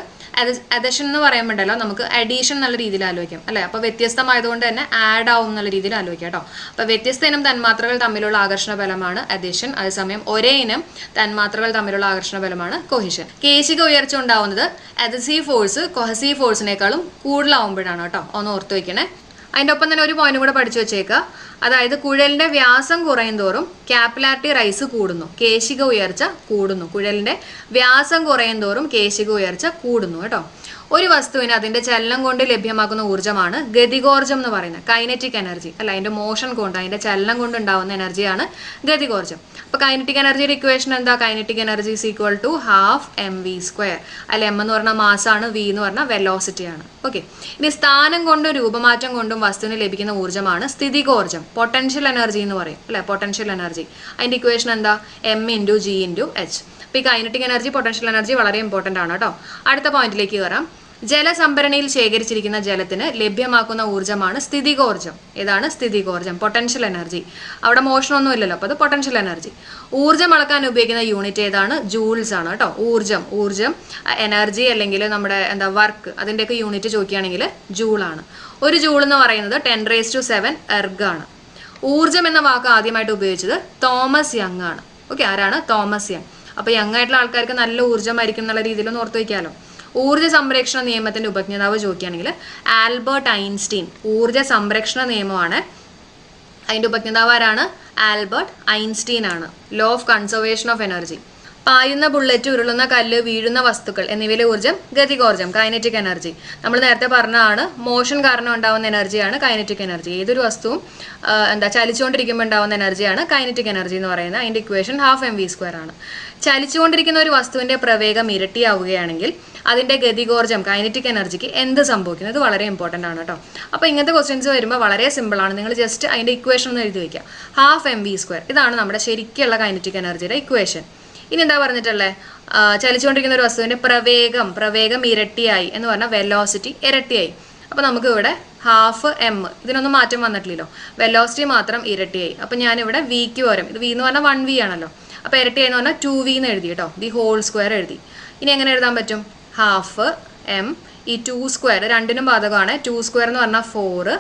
അദഷൻ എന്ന് പറയുമ്പോണ്ടല്ലോ നമുക്ക് അഡീഷൻ എന്നുള്ള രീതിയിൽ ആലോചിക്കാം. അല്ലേ? അപ്പോൾ വ്യത്യസ്തമായതുകൊണ്ട് തന്നെ ആഡ് ആവും എന്നുള്ള രീതിയിൽ ആലോചിക്കാം കേട്ടോ. അപ്പോൾ വ്യത്യസ്ത ഇനം തന്മാത്രകൾ തമ്മിലുള്ള ആകർഷണ ബലമാണ് അതിഷൻ അതേസമയം ഒരേ ഇനം തന്മാത്രകൾ തമ്മിലുള്ള ആകർഷണ ബലമാണ് കൊഹിഷൻ കേശിക ഉയർച്ച ഉണ്ടാവുന്നത് അദസീവ് ഫോഴ്സ് കൊഹസീവ് ഫോഴ്സിനേക്കാളും കൂടുതലാവുമ്പോഴാണ് കേട്ടോ. ഒന്ന് ഓർത്ത് വെക്കണേ. അതിന്റെ ഒപ്പം തന്നെ ഒരു പോയിന്റ് കൂടെ പഠിച്ചു വെച്ചേക്കുക അതായത് കുഴലിന്റെ വ്യാസം കുറയും തോറും ക്യാപ്പിലാരിറ്റി റൈസ് കൂടുന്നു. കേശിക ഉയർച്ച കൂടുന്നു. കുഴലിന്റെ വ്യാസം കുറയും തോറും കേശിക ഉയർച്ച കൂടുന്നു കേട്ടോ. ഒരു വസ്തുവിന് അതിന്റെ ചലനം കൊണ്ട് ലഭ്യമാക്കുന്ന ഊർജമാണ് ഗതികോർജം എന്ന് പറയുന്നത്. കൈനറ്റിക് എനർജി അല്ല അതിന്റെ മോഷൻ കൊണ്ട് അതിന്റെ ചലനം കൊണ്ട് ഉണ്ടാവുന്ന എനർജിയാണ് ഗതികോർജം അപ്പോൾ കൈനറ്റിക് എനർജിയുടെ ഇക്വേഷൻ എന്താ? Kinetic energy is equal to half M V square അല്ല എം എന്ന് പറഞ്ഞാൽ മാസാണ് വി എന്ന് പറഞ്ഞാൽ വെലോസിറ്റി ആണ്. ഓക്കെ ഇനി സ്ഥാനം കൊണ്ടും രൂപമാറ്റം കൊണ്ടും വസ്തുവിന് ലഭിക്കുന്ന ഊർജമാണ് സ്ഥിതികോർജം പൊട്ടൻഷ്യൽ എനർജി എന്ന് പറയും. അല്ലെ? പൊട്ടൻഷ്യൽ എനർജി അതിന്റെ ഇക്വേഷൻ എന്താ? M into G into H അപ്പോൾ ഈ കൈനറ്റിക് എനർജി പൊട്ടൻഷ്യൽ എനർജി വളരെ ഇമ്പോർട്ടന്റ് ആണ് കേട്ടോ അടുത്ത പോയിന്റിലേക്ക് കയറാം ജലസംഭരണിയിൽ ശേഖരിച്ചിരിക്കുന്ന ജലത്തിന് ലഭ്യമാക്കുന്ന ഊർജമാണ് സ്ഥിതികോർജം. ഏതാണ്? സ്ഥിതികോർജം. പൊട്ടൻഷ്യൽ എനർജി അവിടെ മോഷണമൊന്നും ഇല്ലല്ലോ അപ്പോൾ അത് പൊട്ടൻഷ്യൽ എനർജി ഊർജം അളക്കാൻ ഉപയോഗിക്കുന്ന യൂണിറ്റ് ഏതാണ്? ജൂൾസ് ആണ് കേട്ടോ ഊർജം. ഊർജം എനർജി അല്ലെങ്കിൽ നമ്മുടെ എന്താ വർക്ക് അതിന്റെയൊക്കെ യൂണിറ്റ് ചോദിക്കുകയാണെങ്കിൽ ജൂളാണ് ഒരു ജൂൾ എന്ന് പറയുന്നത് ten raise to seven erg ആണ്. ഊർജം എന്ന വാക്ക് ആദ്യമായിട്ട് ഉപയോഗിച്ചത് തോമസ് യങ് ആണ്. ഓക്കെ ആരാണ്? Thomas Young. അപ്പൊ യങ് ആയിട്ടുള്ള ആൾക്കാർക്ക് നല്ല ഊർജമായിരിക്കും എന്നുള്ള രീതിയിൽ ഒന്ന് ഓർത്ത് വയ്ക്കാമല്ലോ ഊർജ സംരക്ഷണ നിയമത്തിന്റെ ഉപജ്ഞാതാവ് ചോദിക്കുകയാണെങ്കിൽ ആൽബർട്ട് ഐൻസ്റ്റീൻ ഊർജ സംരക്ഷണ നിയമമാണ്. അതിന്റെ ഉപജ്ഞാതാവ് ആരാണ്? ആൽബർട്ട് ഐൻസ്റ്റീൻ ആണ് law of conservation of energy പായുന്ന ബുള്ളറ്റ് ഉരുളുന്ന കല്ല് വീഴുന്ന വസ്തുക്കൾ എന്നിവയിലെ ഊർജം ഗതികോർജം കൈനറ്റിക് എനർജി നമ്മൾ നേരത്തെ പറഞ്ഞതാണ് മോഷൻ കാരണം ഉണ്ടാവുന്ന എനർജിയാണ് കൈനറ്റിക് എനർജി ഏതൊരു വസ്തുവും എന്താ ചലിച്ചുകൊണ്ടിരിക്കുമ്പോൾ ഉണ്ടാവുന്ന എനർജിയാണ് കൈനറ്റിക് എനർജി എന്ന് പറയുന്നത്. അതിന്റെ equation half M V square ആണ്. ചലിച്ചുകൊണ്ടിരിക്കുന്ന ഒരു വസ്തുവിന്റെ പ്രവേഗം ഇരട്ടിയാവുകയാണെങ്കിൽ അതിന്റെ ഗതികോർജം കൈനറ്റിക് എനർജിക്ക് എന്ത് സംഭവിക്കുന്നു? ഇത് വളരെ ഇമ്പോർട്ടന്റ് ആണ് കേട്ടോ. അപ്പോൾ ഇങ്ങനത്തെ ക്വസ്റ്റ്യൻസ് വരുമ്പോൾ വളരെ സിമ്പിളാണ് നിങ്ങൾ ജസ്റ്റ് അതിന്റെ ഇക്വേഷൻ ഒന്ന് എഴുതി വയ്ക്കുക ഹാഫ് എം വി സ്ക്വയർ ഇതാണ് നമ്മുടെ ശരിക്കുള്ള കൈനറ്റിക് എനർജിയുടെ ഇക്വേഷൻ ഇനി എന്താ പറഞ്ഞിട്ടല്ലേ ചലിച്ചുകൊണ്ടിരിക്കുന്ന ഒരു വസ്തുവിന്റെ പ്രവേഗം പ്രവേഗം ഇരട്ടിയായി എന്ന് പറഞ്ഞാൽ വെലോസിറ്റി ഇരട്ടിയായി. അപ്പൊ നമുക്ക് ഇവിടെ ഹാഫ് എം ഇതിനൊന്നും മാറ്റം വന്നിട്ടില്ലല്ലോ. വെലോസിറ്റി മാത്രം ഇരട്ടിയായി. അപ്പൊ ഞാനിവിടെ വിക്ക് പകരം ഇത് വി എന്ന് പറഞ്ഞാൽ വൺ വി ആണല്ലോ. അപ്പൊ ഇരട്ടിയായി എന്ന് പറഞ്ഞാൽ ടു വി എന്ന് എഴുതി കേട്ടോ. ദി ഹോൾ സ്ക്വയർ എഴുതി. ഇനി എങ്ങനെ എഴുതാൻ പറ്റും? ഹാഫ് എം ഈ ടു സ്ക്വയർ രണ്ടിനും ബാധകമാണ്. ടു സ്ക്വയർ എന്ന് പറഞ്ഞാൽ ഫോറ്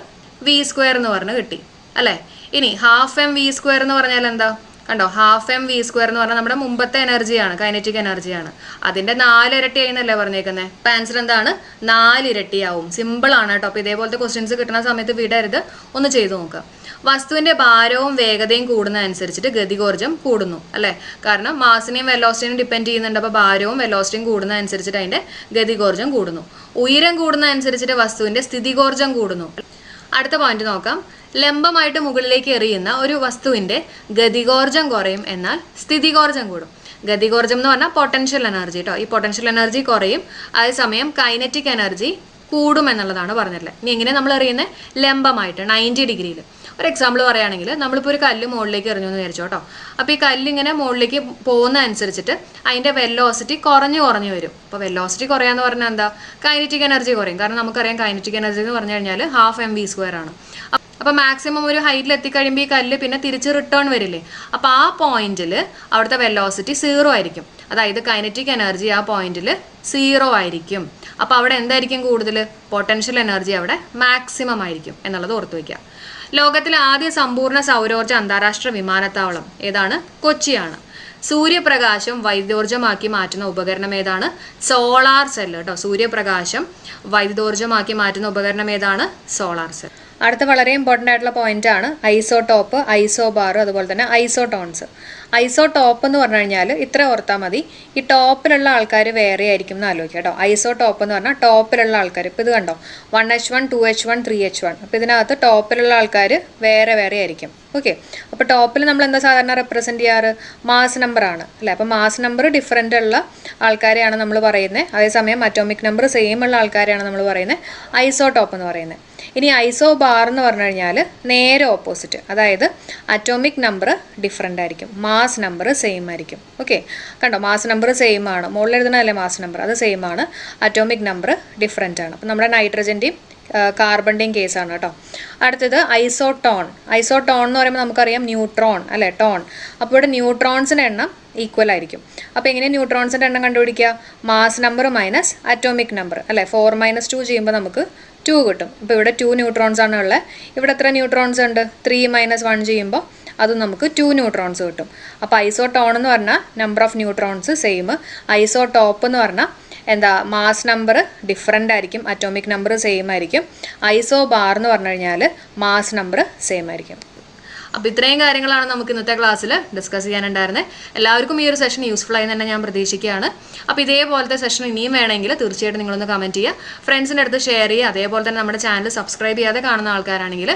വി സ്ക്വയർ എന്ന് പറഞ്ഞ് കിട്ടി. അല്ലേ? ഇനി ഹാഫ് എം വി സ്ക്വയർ എന്ന് പറഞ്ഞാൽ എന്താ? കണ്ടോ? ഹാഫ് എം വി സ്ക്വയർ എന്ന് പറഞ്ഞാൽ നമ്മുടെ മുമ്പത്തെ എനർജിയാണ് കൈനറ്റിക് എനർജിയാണ് അതിന്റെ നാലിരട്ടി എന്നല്ലേ പറഞ്ഞേക്കുന്നത് അപ്പം ആൻസർ എന്താണ്? നാലിരട്ടിയാവും. സിമ്പിൾ ആണ് കേട്ടോ. അപ്പോൾ ഇതേപോലത്തെ ക്വസ്റ്റ്യൻസ് കിട്ടുന്ന സമയത്ത് വിടരുത്. ഒന്ന് ചെയ്തു നോക്കുക വസ്തുവിന്റെ ഭാരവും വേഗതയും കൂടുന്നതനുസരിച്ചിട്ട് ഗതികോർജം കൂടുന്നു അല്ലേ? കാരണം മാസിനെയും വെലോസിറ്റിയും ഡിപ്പെൻഡ് ചെയ്യുന്നുണ്ട്. അപ്പോൾ ഭാരവും വെലോസിറ്റിയും കൂടുന്നതനുസരിച്ചിട്ട് അതിന്റെ ഗതികോർജം കൂടുന്നു. ഉയരം കൂടുന്നതനുസരിച്ചിട്ട് വസ്തുവിന്റെ സ്ഥിതികോർജം കൂടുന്നു. അടുത്ത പോയിന്റ് നോക്കാം. ലംബമായിട്ട് മുകളിലേക്ക് എറിയുന്ന ഒരു വസ്തുവിന്റെ ഗതികോർജം കുറയും എന്നാൽ സ്ഥിതികോർജം കൂടും. ഗതികോർജം എന്ന് പറഞ്ഞാൽ പൊട്ടൻഷ്യൽ എനർജി കേട്ടോ ഈ പൊട്ടൻഷ്യൽ എനർജി കുറയും. അതേസമയം കൈനറ്റിക് എനർജി കൂടും എന്നുള്ളതാണ് പറഞ്ഞിട്ടുള്ളത്. ഇനി എങ്ങനെ നമ്മൾ എറിയുന്നത് ലംബമായിട്ട് നയന്റി ഡിഗ്രിയിൽ ഒരു എക്സാമ്പിൾ പറയുകയാണെങ്കിൽ നമ്മളിപ്പോൾ ഒരു കല്ല് മുകളിലേക്ക് എറിഞ്ഞു എന്ന് വിചാരിച്ചോ കേട്ടോ അപ്പോൾ ഈ കല്ലിങ്ങനെ മുകളിലേക്ക് പോകുന്ന അനുസരിച്ചിട്ട് അതിന്റെ വെല്ലോസിറ്റി കുറഞ്ഞു കുറഞ്ഞു വരും. അപ്പോൾ വെല്ലോസിറ്റി കുറയാന്ന് പറഞ്ഞാൽ എന്താ? കൈനറ്റിക് എനർജി കുറയും. കാരണം നമുക്കറിയാം കൈനറ്റിക് എനർജി എന്ന് പറഞ്ഞു കഴിഞ്ഞാൽ ഹാഫ് എം വി സ്ക്വയർ ആണ്. അപ്പോൾ മാക്സിമം ഒരു ഹൈറ്റിൽ എത്തിക്കഴിയുമ്പോൾ ഈ കല്ല് പിന്നെ തിരിച്ച് റിട്ടേൺ വരില്ലേ? അപ്പോൾ ആ പോയിന്റിൽ അവിടുത്തെ വെല്ലോസിറ്റി സീറോ ആയിരിക്കും. അതായത് കൈനറ്റിക് എനർജി ആ പോയിന്റിൽ സീറോ ആയിരിക്കും. അപ്പോൾ അവിടെ എന്തായിരിക്കും കൂടുതൽ പൊട്ടൻഷ്യൽ എനർജി അവിടെ മാക്സിമം ആയിരിക്കും. എന്നുള്ളത് ഓർത്ത് വയ്ക്കുക ലോകത്തിലെ ആദ്യ സമ്പൂർണ സൗരോർജ അന്താരാഷ്ട്ര വിമാനത്താവളം ഏതാണ്? കൊച്ചിയാണ്. സൂര്യപ്രകാശം വൈദ്യോർജമാക്കി മാറ്റുന്ന ഉപകരണം ഏതാണ്? സോളാർ സെൽ കേട്ടോ. സൂര്യപ്രകാശം വൈദ്യുതോർജമാക്കി മാറ്റുന്ന ഉപകരണം ഏതാണ്? Solar cell. അടുത്ത വളരെ ഇമ്പോർട്ടന്റ് ആയിട്ടുള്ള പോയിന്റ് ആണ് ഐസോടോപ്പ് ഐസോബാർ അതുപോലെ തന്നെ ഐസോടോൺസ്. ഐസോടോപ്പ് എന്ന് പറഞ്ഞു കഴിഞ്ഞാൽ ഇത്ര ഓർത്താൽ മതി. ഈ ടോപ്പിലുള്ള ആൾക്കാർ വേറെ ആയിരിക്കും എന്ന് ആലോചിക്കുക കേട്ടോ. ഐസോ ടോപ്പ് എന്ന് പറഞ്ഞാൽ ടോപ്പിലുള്ള ആൾക്കാർ ഇപ്പോൾ ഇത് കണ്ടോ? One H one two H one three H one. അപ്പോൾ ഇതിനകത്ത് ടോപ്പിലുള്ള ആൾക്കാർ വേറെ വേറെ ആയിരിക്കും ഓക്കെ? അപ്പോൾ ടോപ്പിൽ നമ്മൾ എന്താ സാധാരണ റെപ്രസെന്റ് ചെയ്യാറ്? മാസ് നമ്പർ ആണ്. അല്ലേ? അപ്പോൾ മാസ് നമ്പർ ഡിഫറെന്റ് ഉള്ള ആൾക്കാരെയാണ് നമ്മൾ പറയുന്നത് അതേസമയം അറ്റോമിക് നമ്പർ സെയിം ഉള്ള ആൾക്കാരെയാണ് നമ്മൾ പറയുന്നത് ഐസോ ടോപ്പ് എന്ന് പറയുന്നത് ഇനി ഐസോ ബാർ എന്ന് പറഞ്ഞു കഴിഞ്ഞാൽ നേരെ ഓപ്പോസിറ്റ് അതായത് അറ്റോമിക് നമ്പർ ഡിഫറെന്റ് ആയിരിക്കും. മാസ് നമ്പർ സെയിം ആയിരിക്കും. ഓക്കെ കണ്ടോ? മാസ് നമ്പർ സെയിം ആണ്. മുകളിൽ എഴുതുന്നതല്ലേ മാസ് നമ്പർ അത് സെയിം ആണ്. അറ്റോമിക് നമ്പർ ഡിഫറെന്റ് ആണ്. അപ്പോൾ നമ്മുടെ നൈട്രജന്റെയും കാർബണിന്റെയും കേസാണ് കേട്ടോ. അടുത്തത് ഐസോടോൺ ഐസോടോൺ എന്ന് പറയുമ്പോൾ നമുക്കറിയാം ന്യൂട്രോൺ അല്ലേ? ടോൺ അപ്പോൾ ഇവിടെ ന്യൂട്രോൺസിന്റെ എണ്ണം ഈക്വൽ ആയിരിക്കും. അപ്പോൾ എങ്ങനെ ന്യൂട്രോൺസിന്റെ എണ്ണം കണ്ടുപിടിക്കുക? Mass number minus atomic number അല്ലേ? ഫോർ മൈനസ് ടു ചെയ്യുമ്പോൾ നമുക്ക് ടു കിട്ടും. ഇപ്പോൾ ഇവിടെ ടു ന്യൂട്രോൺസ് ആണ് ഉള്ളത്. ഇവിടെ എത്ര ന്യൂട്രോൺസ് ഉണ്ട്? ത്രീ മൈനസ് വൺ ചെയ്യുമ്പോൾ അത് നമുക്ക് ടു ന്യൂട്രോൺസ് കിട്ടും. അപ്പോൾ ഐസോടോൺ എന്ന് പറഞ്ഞാൽ number of neutrons same isotope എന്ന് പറഞ്ഞാൽ എന്താ മാസ് നമ്പർ ഡിഫറെന്റ് ആയിരിക്കും. അറ്റോമിക് നമ്പർ സെയിം ആയിരിക്കും. ഐസോ ബാർ എന്ന് പറഞ്ഞു കഴിഞ്ഞാൽ മാസ് നമ്പർ സെയിം ആയിരിക്കും. അപ്പോൾ ഇത്രയും കാര്യങ്ങളാണ് നമുക്ക് ഇന്നത്തെ ക്ലാസ്സിൽ ഡിസ്കസ് ചെയ്യാനുണ്ടായിരുന്നത് എല്ലാവർക്കും ഈ ഒരു സെഷൻ യൂസ്ഫുൾ ആയി തന്നെ ഞാൻ പ്രതീക്ഷിക്കുകയാണ്. അപ്പോൾ ഇതേപോലത്തെ സെഷൻ ഇനിയും വേണമെങ്കിൽ തീർച്ചയായിട്ടും നിങ്ങളൊന്ന് കമന്റ് ചെയ്യുക. ഫ്രണ്ട്സിന്റെ അടുത്ത് ഷെയർ ചെയ്യുക. അതേപോലെ തന്നെ നമ്മുടെ ചാനൽ സബ്സ്ക്രൈബ് ചെയ്യാതെ കാണുന്ന ആൾക്കാരാണെങ്കിൽ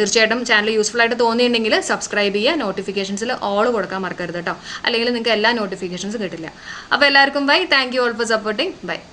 തീർച്ചയായിട്ടും ചാനൽ യൂസ്ഫുൾ ആയിട്ട് തോന്നിയിട്ടുണ്ടെങ്കിൽ സബ്സ്ക്രൈബ് ചെയ്യുക. നോട്ടിഫിക്കേഷൻസിൽ ഓൾ കൊടുക്കാൻ മറക്കരുത് കേട്ടോ. അല്ലെങ്കിൽ നിങ്ങൾക്ക് എല്ലാ നോട്ടിഫിക്കേഷൻസും കിട്ടില്ല. അപ്പോൾ എല്ലാവർക്കും bye thank you all for supporting bye